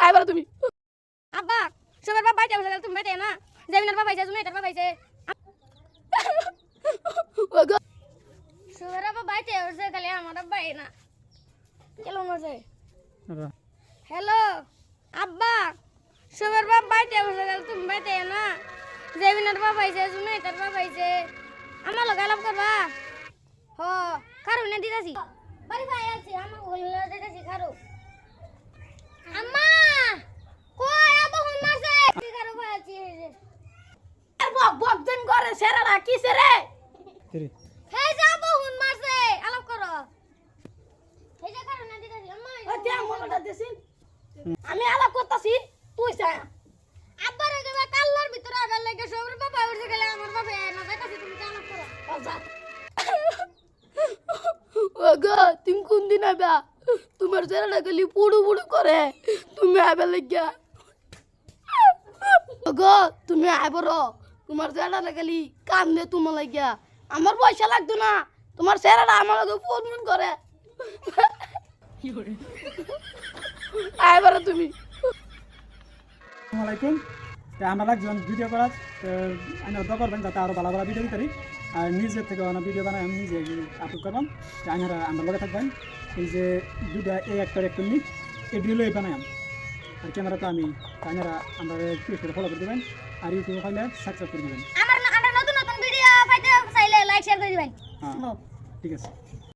আইবার তুমি। আব্বা সবার বাপ বাইতে বসে তুমি বাইতে না? জমিনার বাপ আইছে জুনাইটার বাপ আইছে ওগো সবার বাপ বাইতে বসে গেলে আমার আব্বা এই না। কেমন বসে হ্যালো আব্বা সবার বাপ বাইতে বসে গেল তুমি বাইতে না? জমিনার বাপ আইছে জুনাইটার বাপ আইছে আমার লগে আলাপ করবা? হ না দিদাসি বাড়ি ভাই আছে আমার বললে দিদাসি খারু আম্মা কই আব্বা হুন মারছে খারু ভাই আছে বক বক দিন করে সেরাটা কি সেরে? হে যাব হুন মারছে আলাপ করো। হে যে খারু না দিদাসি আম্মা ওই দেখ মনটা দিছিন আমি আলাপ করতাছি তুই যা। আব্বার একেবারে কাল্লার ভিতরে আগার লাগে সবার বাবা উঠে গেলে আমার বাবা না দেখাচ্ছি তুমি আলাপ করো। ও যা। ওগো তুমি কোন দিন আইবা? তোমার সেরাটা গলি পুড়ু পুড়ু করে। তুমি আইবা লাগিয়া। ওগো তুমি আইবর তোমার গলি কান্দে তোমার লাগিয়া। আমার পয়সা লাগতো না। তোমার সেরাটা আমার লগে ফোন ফোন করে। আইবার তুমি। আসসালামাইকুম আমরা একজন ভিডিও করার। তো আমি অর্ডার করবেন যাতে আরও ভালো ভালো ভিডিও দিতে আর নিজের থেকে অনেক ভিডিও বানাই, আমি নিজে আপলোড করলাম। আপনারা লগে থাকবেন। এই যে দুটা এই একটার একটু নিক এই ভিডিও বানাই আর ক্যামেরা তো আমি ক্যামেরা আমরা ফেসবুকে ফলো করে দেবেন আর ইউটিউবে ফাইলে সাবস্ক্রাইব করে দেবেন। আমার আমরা নতুন নতুন ভিডিও পাইতে চাইলে লাইক শেয়ার করে দিবেন। হ্যাঁ ঠিক আছে।